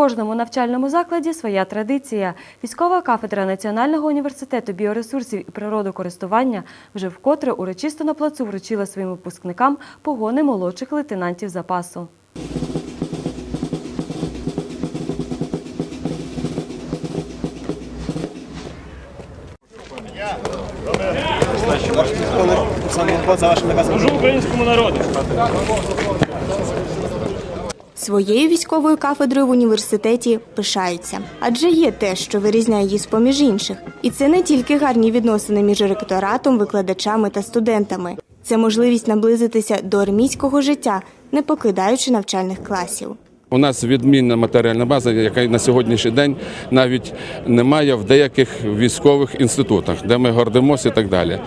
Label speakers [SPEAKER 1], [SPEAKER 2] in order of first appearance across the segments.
[SPEAKER 1] кожному навчальному закладі своя традиція. Військова кафедра Національного університету біоресурсів і природокористування вже вкотре урочисто на плацу вручила своїм випускникам погони молодших лейтенантів запасу.
[SPEAKER 2] Служу українському народу.
[SPEAKER 3] Своєю військовою кафедрою в університеті пишаються, адже є те, що вирізняє її з поміж інших. І це не тільки гарні відносини між ректоратом, викладачами та студентами. Це можливість наблизитися до армійського життя, не покидаючи навчальних класів.
[SPEAKER 4] У нас відмінна матеріальна база, яка на сьогоднішній день навіть немає в деяких військових інститутах, де ми гордимося і так далі.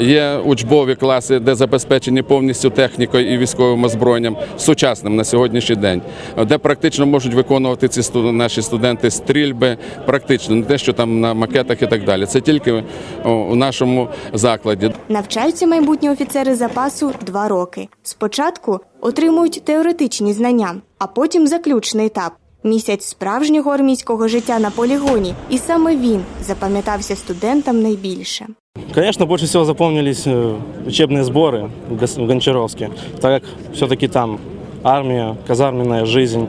[SPEAKER 4] Є учбові класи, де забезпечені повністю технікою і військовим озброєнням сучасним на сьогоднішній день, де практично можуть виконувати ці сту- наші студенти стрільби, практично не те, що там на макетах і так далі. Це тільки у нашому закладі.
[SPEAKER 3] Навчаються майбутні офіцери запасу два роки. Спочатку отримують теоретичні знання, а потім заключний етап місяць справжнього армійського життя на полігоні. І саме він запам'ятався студентам найбільше.
[SPEAKER 2] Конечно, больше всего запомнились э, учебные сборы в Гос- в Гончаровске, так как все-таки там армия, казарменная жизнь,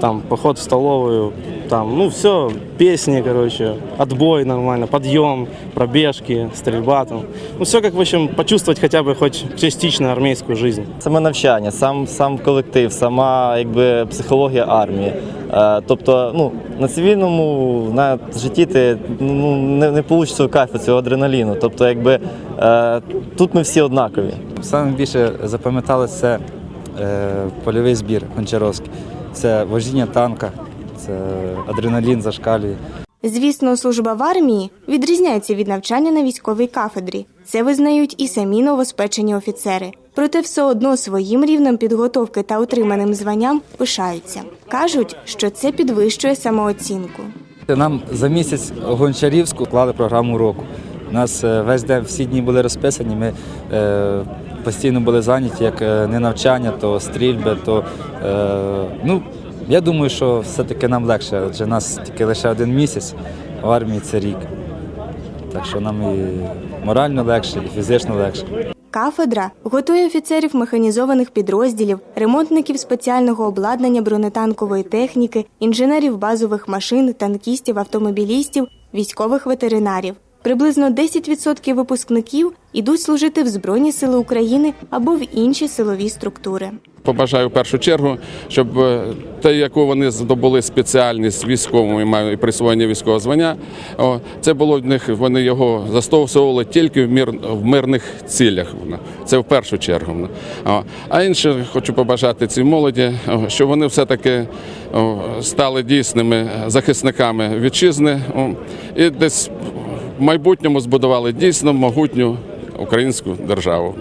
[SPEAKER 2] там поход в столовую, там, ну все, песни, короче, отбой нормально, подъем, пробежки, стрельба там. Ну все как, в общем, почувствовать хотя бы хоть частично армейскую жизнь.
[SPEAKER 5] Саме навчання, сам, сам колектив, сама якби, психологія армії. Е, тобто, ну, на цивільному на житті ти ну, не, не получиш цього кайфу, цього адреналіну. Тобто, якби, е, тут ми всі однакові.
[SPEAKER 6] Саме більше запам'яталося це е, польовий збір Гончаровський. Це вожіння танка, це адреналін зашкалює.
[SPEAKER 3] Звісно, служба в армії відрізняється від навчання на військовій кафедрі. Це визнають і самі новоспечені офіцери. Проте все одно своїм рівнем підготовки та отриманим званням пишаються. Кажуть, що це підвищує самооцінку.
[SPEAKER 6] Нам за місяць Гончарівську клали програму року. У нас е, весь день всі дні були розписані. Ми е, постійно були зайняті як е, не навчання, то стрільби, то ну я думаю, що все-таки нам легше, адже нас тільки лише один місяць, в армії це рік. Так що нам і морально легше, і фізично легше.
[SPEAKER 3] Кафедра готує офіцерів механізованих підрозділів, ремонтників спеціального обладнання бронетанкової техніки, інженерів базових машин, танкістів, автомобілістів, військових ветеринарів. Приблизно 10% випускників ідуть служити в Збройні Сили України або в інші силові структури.
[SPEAKER 4] Побажаю в першу чергу, щоб е, те, яку вони здобули спеціальність військову і мають присвоєння військового звання, це було в них. Вони його застосовували тільки в мир в мирних цілях. Це в першу чергу. А інше хочу побажати цій молоді, щоб вони все-таки стали дійсними захисниками вітчизни і десь в майбутньому збудували дійсно могутню українську державу.